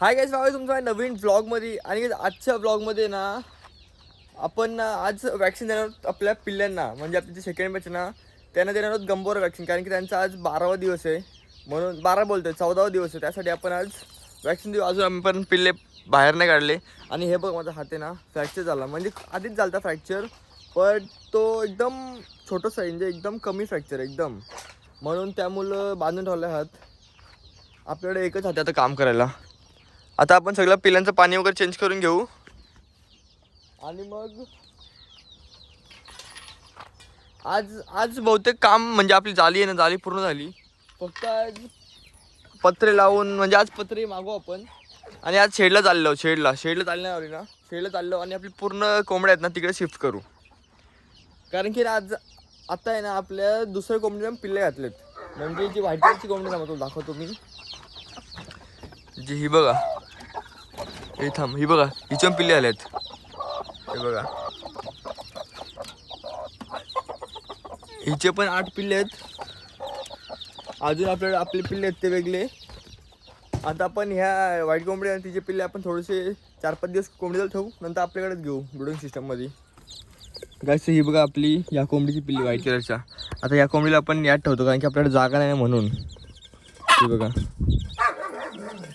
Hi guys स्वागत आहे नवीन ब्लॉगमध्ये आणि आजच्या ब्लॉगमध्ये ना आपण ना आज वॅक्सिन देणार आहोत आपल्या पिल्ल्यांना म्हणजे आपले जे सेकंड बॅच ना त्यांना देणार आहोत गंभोर वॅक्सिन कारण की त्यांचा आज बारावा दिवस आहे. म्हणून बारा बोलतोय चौदावा दिवस आहे. त्यासाठी आपण आज वॅक्सिन देऊ. अजून आम्ही पण पिल्ले बाहेर नाही काढले. आणि हे बघ माझा हात आहे ना फ्रॅक्चर झाला. म्हणजे आधीच झाला फ्रॅक्चर पण तो एकदम छोटंसं आहे. म्हणजे एकदम कमी फ्रॅक्चर आहे एकदम. म्हणून त्यामुळं बांधून ठेवला हात. आपल्याकडे एकच हात आता काम करायला. आता आपण सगळं पिल्लांचं पाणी वगैरे चेंज करून घेऊ. आणि मग? आज आज बहुतेक काम म्हणजे आपली जाली आहे ना जाली पूर्ण झाली. फक्त आज पत्रे लावून म्हणजे आज पत्रे मागू आपण. आणि आज शेडला चाललो शेडला. शेडला चालली नाही ना? शेडला चाललो आणि आपली पूर्ण कोंबड्या आहेत ना तिकडे शिफ्ट करू. कारण की ना आज आता आहे ना आपल्या दुसऱ्या कोंबडीला पिल्ले घातलेत. म्हणजे जी व्हाईट कलरची कोंबडी ना तो दाखवतो मी. जी ही बघा. हे थांब ही बघा हिच्या पण पिल्ले आलेत हे बघा. हिचे पण आठ पिल्ले आहेत. अजून आपल्याला आपले पिल्ले आहेत ते वेगळे. आता आपण ह्या व्हाईट कोंबडी आणि तिचे पिल्ले आपण थोडेसे चार पाच दिवस कोंबडीला ठेवू नंतर आपल्याकडेच घेऊ ब्रिडिंग सिस्टममध्ये गायचं ही बघा आपली या कोंबडीची पिल्ली व्हाईट कलरच्या आता या कोंबडीला आपण यात ठेवतो कारण की आपल्याकडे जागा नाही म्हणून. ही बघा.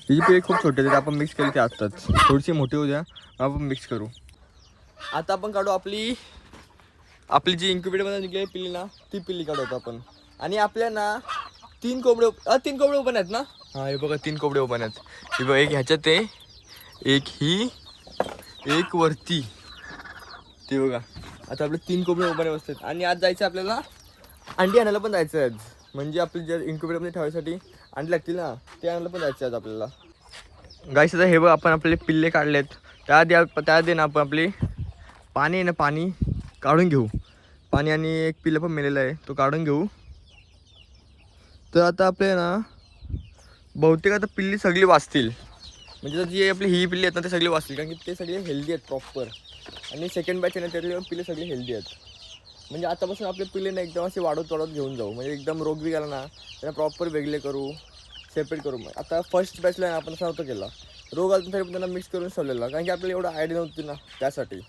तिची पिल्ले खूप छोटे आहेत आपण मिक्स केली ते असतात थोडीशी मोठी होऊ द्या आपण मिक्स करू. आता आपण काढू आपली आपली जी इन्क्युबेटरमध्ये निघलेली पिल्ली ना ती पिल्ली काढू आपण. आणि आपल्या ना तीन कोंबडे तीन कोंबडे ओपन आहेत ना? हां हे बघा तीन कोंबडे ओपन आहेत हे बघा एक ह्याच्यात आहे एक ही एक वरती. ते बघा आता आपले तीन कोंबडे ओपन बसतात आणि आज जायचं आपल्याला अंडी आणायला पण जायचं आहे आज. म्हणजे आपली ज्या इन्क्युबेटरमध्ये ठेवायसाठी अंडी लागतील ना ते आणायला पण जायचं आहे आज आपल्याला. गाईस आता हे बघ आपण आपले पिल्ले काढलेत. त्याआधी आप- त्याआधी ना आपण आपली पाणी आहे ना पाणी काढून घेऊ. पाणी आणि एक पिल्लं पण मेलेलं आहे तो काढून घेऊ. तर आता आपले ना बहुतेक आता पिल्ली सगळी वाचतील. म्हणजे आता जी आपली ही पिल्ली आहेत ना ते सगळी वाचतील कारण की ते सगळे हेल्दी आहेत प्रॉपर आणि सेकंड बॅच आहे ना त्यातले पिल्ले सगळे हेल्दी आहेत. म्हणजे आतापासून आपले पिल्ले ना एकदम असे वाढवत वाढवत घेऊन जाऊ. म्हणजे एकदम रोग बी गेला ना त्यांना प्रॉपर वेगळे करू. सेपरेट करून आता फर्स्ट बॅचला आपण असा केला. रोग अजून तरी पण त्यांना मिक्स करून सावलेला कारण की आपल्याला एवढं आयडिया नव्हती ना त्यासाठी.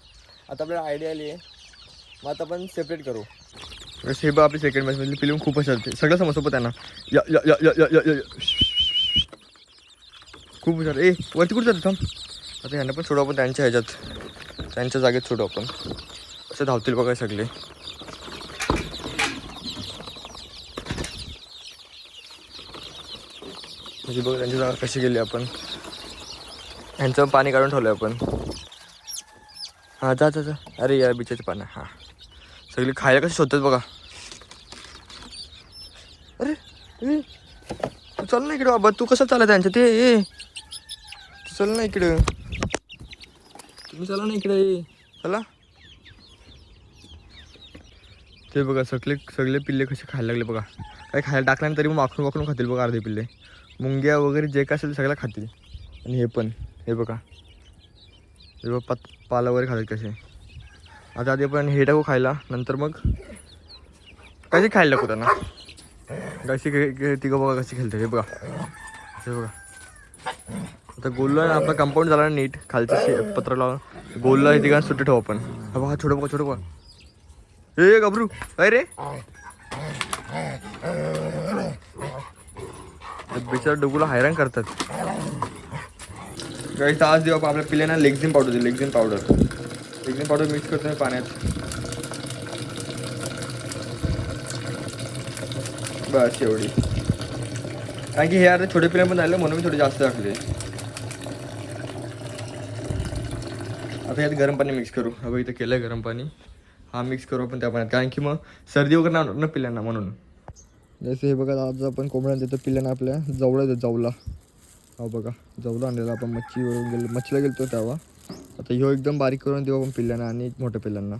आता आपल्याला आयडिया आली आहे. मग आता आपण सेपरेट करू. हे बा आपली सेकंड बॅचमधली फिल्म खूप असते सगळं समजतो त्यांना. खूप हुशार. ए वरती कुठे जातो थांब. आता ह्यांना पण सोडू आपण त्यांच्या ह्याच्यात. त्यांच्या जागेत सोडू आपण. असं धावतील बघा सगळे. म्हणजे बघ त्यांची जागा कशी गेली आपण. ह्यांचं पाणी काढून ठेवलं आपण. हां जा जा जा. अरे या बिचाचे पानं. हां. सगळी खायला कशी शोधतात बघा. अरे तू चल ना इकडे बाबा. तू कसं चालला त्यांच्या ते? ए तू चल ना इकडं. तुम्ही चला ना इकडे ये चला. ते बघा सगळे सगळे पिल्ले कसे खायला लागले बघा. काही खायला टाकल्यानं तरी मग माखून वाकरून खातील बघा अर्धे पिल्ले. मुंग्या वगैरे जे काय असेल सगळं खातील. आणि हे पण हे बघा. हे बघा पत पाला वगैरे खातात कसे. आता आधी आपण हे टाकू खायला नंतर मग कसे खायला टाकू त्यांना? कशी तिघं बघा कशी खेळते हे बघा. हे बघा. आता गोलला आपला कंपाऊंड झाला ना नीट खालचं शे पत्र लावून गोलला हे ठिकाण सुट्टी ठेवू आपण. हा बघा छोटं बघा छोटं बघा. हे गबरू काय रे बिचारा डुगूला हैराण करतात. काही तास देऊ आपण आपल्या पिल्यांना लेक्झिन पावडर दे लेक्झिन पावडर लेक्झिन पावडर मिक्स करतो पाण्यात. बस एवढी. कारण की हे आता छोटे पिल्ले पण झाले म्हणून मी थोडे जास्त टाकले. आता यात गरम पाणी मिक्स करू. हवं इथं केलं आहे गरम पाणी. हा मिक्स करू आपण त्या पाण्यात. कारण की मग सर्दी वगैरे नाही ना पिल्यांना म्हणून. जसं हे बघा आज आपण कोंबड्या देतो पिल्ल्यानं आपल्या जवळ देतो जवला. हा बघा जवला आणलेला आपण मच्छीवरून गेलो मच्छीला गेलतो तेव्हा. आता ह्यो एकदम बारीक करून देऊ आपण पिल्ल्यांना आणि मोठ्या पिल्लांना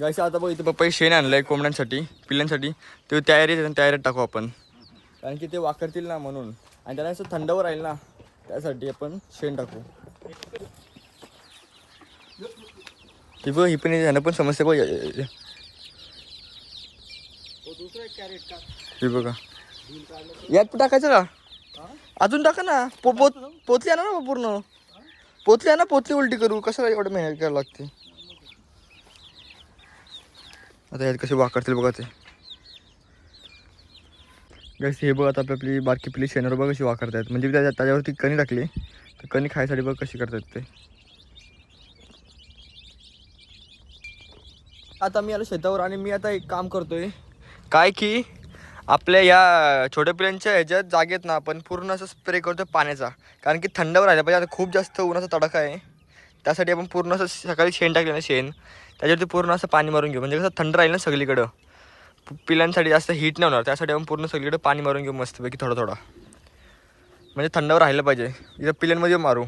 गायस आता बघ इथं पप्पा शेण आणलं आहे कोंबड्यांसाठी पिल्ल्यांसाठी. ते तयारी तयारीत टाकू आपण. कारण की ते वाकरतील ना म्हणून. आणि त्याला असं थंडावर राहील ना त्यासाठी आपण शेण टाकू. ही बघ ही पण ह्यांना पण समस्या बघ हे बघा. यात पण टाकायचं का? अजून टाका ना. पो पोत पोतली आणा ना पूर्ण. पोतली आणा ना उलटी करू. कसं एवढं मेहनत करायला लागते? आता यात कसे वाकडतील बघा ते. गैस हे बघा आता आपली आपली बारकी पिली शेणार बघा कशी वाकरतायत म्हणजे त्याच्या त्याच्यावरती कणी टाकली. तर कणी खायसाठी बघ कशी करतात ते. आता मी आलो शेतावर आणि मी आता एक काम करतोय. काय की आपल्या या छोट्या पिल्यांच्या ह्याच्यात जागेत ना आपण पूर्ण असं स्प्रे करतो पाण्याचा. कारण की थंडवर राहिलं पाहिजे. आता खूप जास्त उन्हाचा तडका आहे. त्यासाठी आपण पूर्ण असं सकाळी शेण टाकलं ना शेण. त्याच्यावरती पूर्ण असं पाणी मारून घेऊ. म्हणजे कसं थंड राहील ना सगळीकडं. पिलांसाठी जास्त हीट नाही होणार. त्यासाठी आपण पूर्ण सगळीकडे पाणी मारून घेऊ मस्तपैकी थोडं थोडा. म्हणजे थंडावर राहिलं पाहिजे. इथं पिल्यांमध्ये मारू.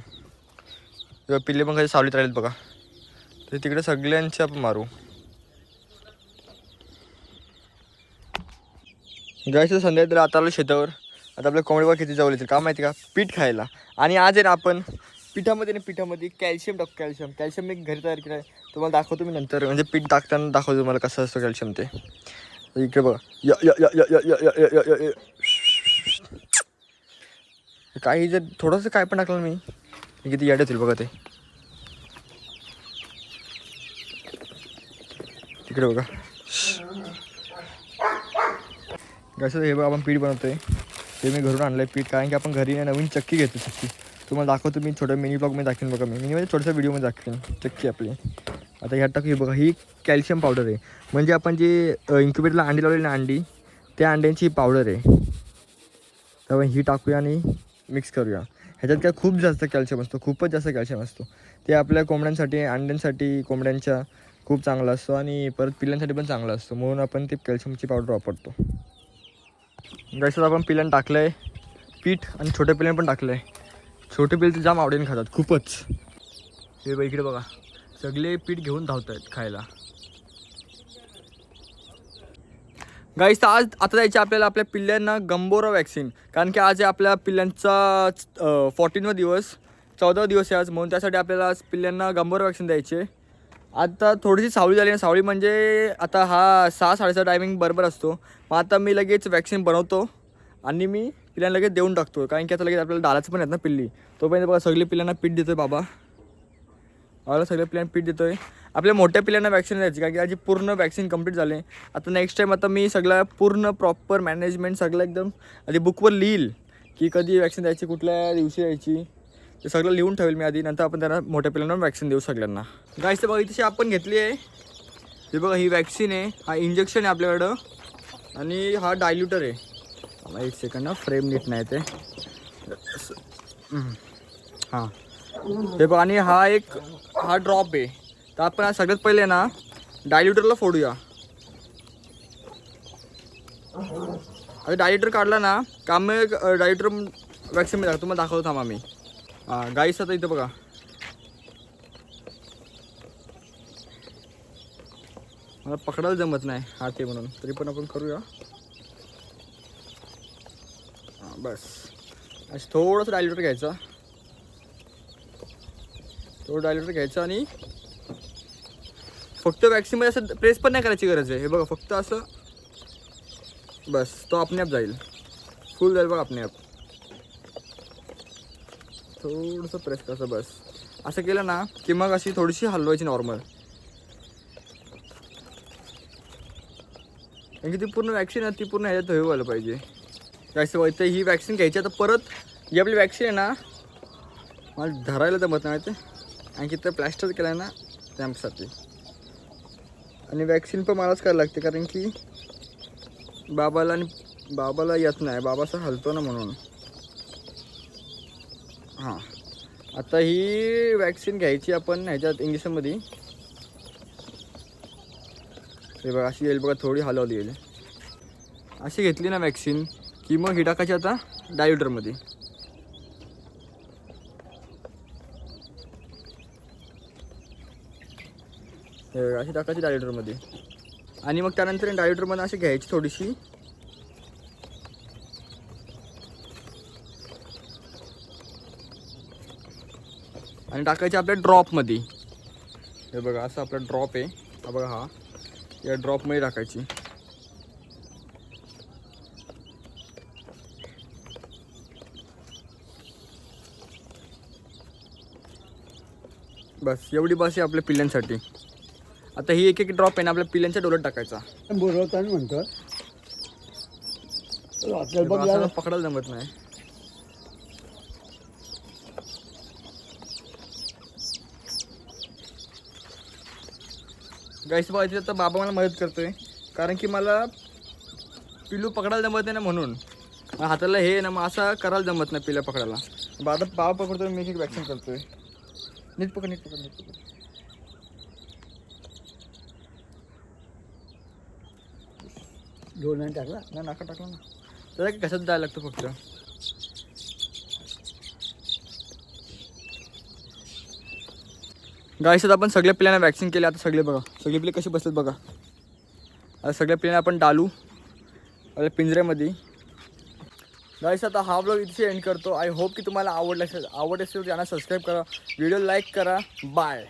किंवा पिल्ले पण कधी सावलीत राहील बघा. तर तिकडे सगळ्यांचे आपण मारू. जायचं तर आता आलो शेतावर. आता आपल्या कोंबडीवर किती जाऊ येतील. का माहिती का? पीठ खायला. आणि आज आहे ना आपण पिठामध्ये ना पिठामध्ये कॅल्शियम टाकू कॅल्शियम. कॅल्शियम मी घरी तयार केलं आहे तुम्हाला दाखवतो मी नंतर. म्हणजे पीठ टाकताना दाखवतो तुम्हाला कसं असतं कॅल्शियम ते. इकडे बघा. काही जर थोडंसं काय पण टाकलं मी किती याड येतील बघा ते. तिकडे बघा. कसं हे बघा आपण पीठ बनवतोय. ते मी घरून आणलं आहे पीठ कारण की आपण घरी नवीन चक्की घेतो चक्की तुम्हाला दाखवतो मी छोटं मिनी ब्लॉगमध्ये दाखवेन बघा मी. मिनीमध्ये छोट्याशा व्हिडिओमध्ये दाखवेन चक्की आपली. आता ह्यात टाकू हे बघा ही कॅल्शियम पावडर आहे. म्हणजे आपण जे इन्क्युबेटरला अंडी लावलेली ना अंडी त्या अंड्यांची पावडर आहे. त्यामुळे ही टाकूया आणि मिक्स करूया. ह्याच्यात काय खूप जास्त कॅल्शियम असतो खूपच जास्त कॅल्शियम असतो. ते आपल्या कोंबड्यांसाठी अंड्यांसाठी कोंबड्यांच्या खूप चांगला असतो आणि परत पिल्लांसाठी पण चांगला असतो. म्हणून आपण ते कॅल्शियमची पावडर वापरतो. जसं आपण पिलन टाकलं आहे पीठ आणि छोटे पिलन पण टाकलं आहे छोटे पिल्ले तर जाम आवडीने खातात खूपच. हे बघ इकडे बघा. सगळे पीठ घेऊन धावत आहेत खायला. गाईस तर आज आता जायचं आपल्याला आपल्या पिल्ल्यांना गंबोरा वॅक्सिन कारण की आज आहे आपल्या पिल्ल्यांचा फोर्टीनवा दिवस. चौदावा दिवस आहे आज म्हणून त्यासाठी आपल्याला आज पिल्ल्यांना गंबोरा वॅक्सिन द्यायचे. आता थोडीशी सावळी झाली ना सावळी म्हणजे आता हा सहा साडेसहा टायमिंग बरोबर असतो. मग आता मी लगेच वॅक्सिन बनवतो आणि मी पिल्लांना लगेच देऊन टाकतो. कारण की आता लगेच आपल्याला डालाचं पण आहेत ना पिल्ली. तोपर्यंत बघा सगळी पिल्लांना पीठ देतोय बाबा. मला सगळ्या पिल्लांना पीठ देतोय. आपल्या मोठ्या पिल्लांना वॅक्सिन द्यायची कारण की आधी पूर्ण वॅक्सिन कंप्लीट झाले. आता नेक्स्ट टाईम आता मी सगळं पूर्ण प्रॉपर मॅनेजमेंट सगळं एकदम आधी बुकवर लिहील की कधी वॅक्सिन द्यायची कुठल्या दिवशी द्यायची. ते सगळं लिहून ठेवेल मी आधी नंतर आपण त्यांना मोठ्या पिल्लांना वॅक्सिन देऊ सगळ्यांना. गाईस तर बघा इथे आपण घेतली आहे. हे बघा ही वॅक्सिन आहे. हा इंजेक्शन आहे आपल्याकडं. आणि हा डायल्युटर आहे. मला एक सेकंड ना फ्रेम नीट नाही ते. हां. हे बघा आणि हा एक हा ड्रॉप आहे. तर आपण सगळ्यात पहिले ना डायल्युटरला फोडूया. आता डायल्युटर काढला ना काम डायल्युटर वॅक्सिन मी तुम्हाला दाखवतो थांबा मी. गाईस आता इथं बघा. मला पकडायला जमत नाही हाते म्हणून. तरी पण आपण करूया. बस. असं थोडंसं डायलेटर घ्यायचा. थोडं डायलेटर घ्यायचं आणि फक्त वॅक्सिनमध्ये असं प्रेस पण नाही करायची गरज आहे. हे बघा फक्त असं बस तो आपणेआप जाईल. फुल जाईल बघा आपणे थोडंसं प्रेस करायचं बस. असं केलं ना की मग अशी थोडीशी हलवायची नॉर्मल कारण की ती पूर्ण वॅक्सिन आहे ती पूर्ण ह्याच्यात व्हायला पाहिजे. जास्त व्हायचं ही वॅक्सिन घ्यायची आता परत जी आपली वॅक्सिन आहे ना मला धरायला जमत नाही ते आणखी ते प्लॅस्टर केलं आहे ना त्यासाठी. आणि वॅक्सिन पण मलाच करायला लागते कारण की बाबाला आणि बाबाला येत नाही. बाबा हलतो ना म्हणून. हां. आता ही वॅक्सिन घ्यायची आपण ह्याच्यात इंजेक्शनमध्ये हे बघा अशी येईल बघा थोडी हलवली येईल. अशी घेतली ना वॅक्सिन की मग ही टाकायची आता डायल्युटरमध्ये हे बघा, अशी टाकायची डायल्युटरमध्ये आणि मग त्यानंतर डायल्युटरमध्ये अशी घ्यायची थोडीशी. आणि टाकायचे आपल्या ड्रॉपमध्ये. हे बघा असं आपला ड्रॉप आहे. हा बघा हा. या ड्रॉपमध्ये टाकायची. बस एवढी बस आहे आपल्या पिल्ल्यांसाठी आता ही एक एक ड्रॉप आहे ना आपल्या पिल्ल्यांच्या डोलत टाकायचा. बोलवताना म्हणतो पकडायला जमत नाही. गाईस बघा इथे आता बाबा मला मदत करतोय. कारण की मला पिल्लू पकडायला जमत नाही ना म्हणून. हाताला हे ना मग असा करायला जमत नाही पिल्ला पकडायला. आता बाबा पकडतोय मी एक वॅक्सिन करतोय. नीट पकड नीट पकड नीट पकड. टाकला? नाही नाका टाकला ना. त्याला कशात जायला लागतं फक्त. गाईस आपण सगळ्या पिल्यांना वॅक्सिन केले. आता सगळे बघा. सगळे पिले कसे बसतात बघा. आता सगळ्या पिल्यांना आपण डालू. आपल्या पिंजऱ्यामध्ये. गाईस आता हा ब्लॉग इथे एंड करतो. आय होप की तुम्हाला आवडला असेल आवड असेल त्यांना सबस्क्राईब करा. व्हिडिओ लाईक करा. बाय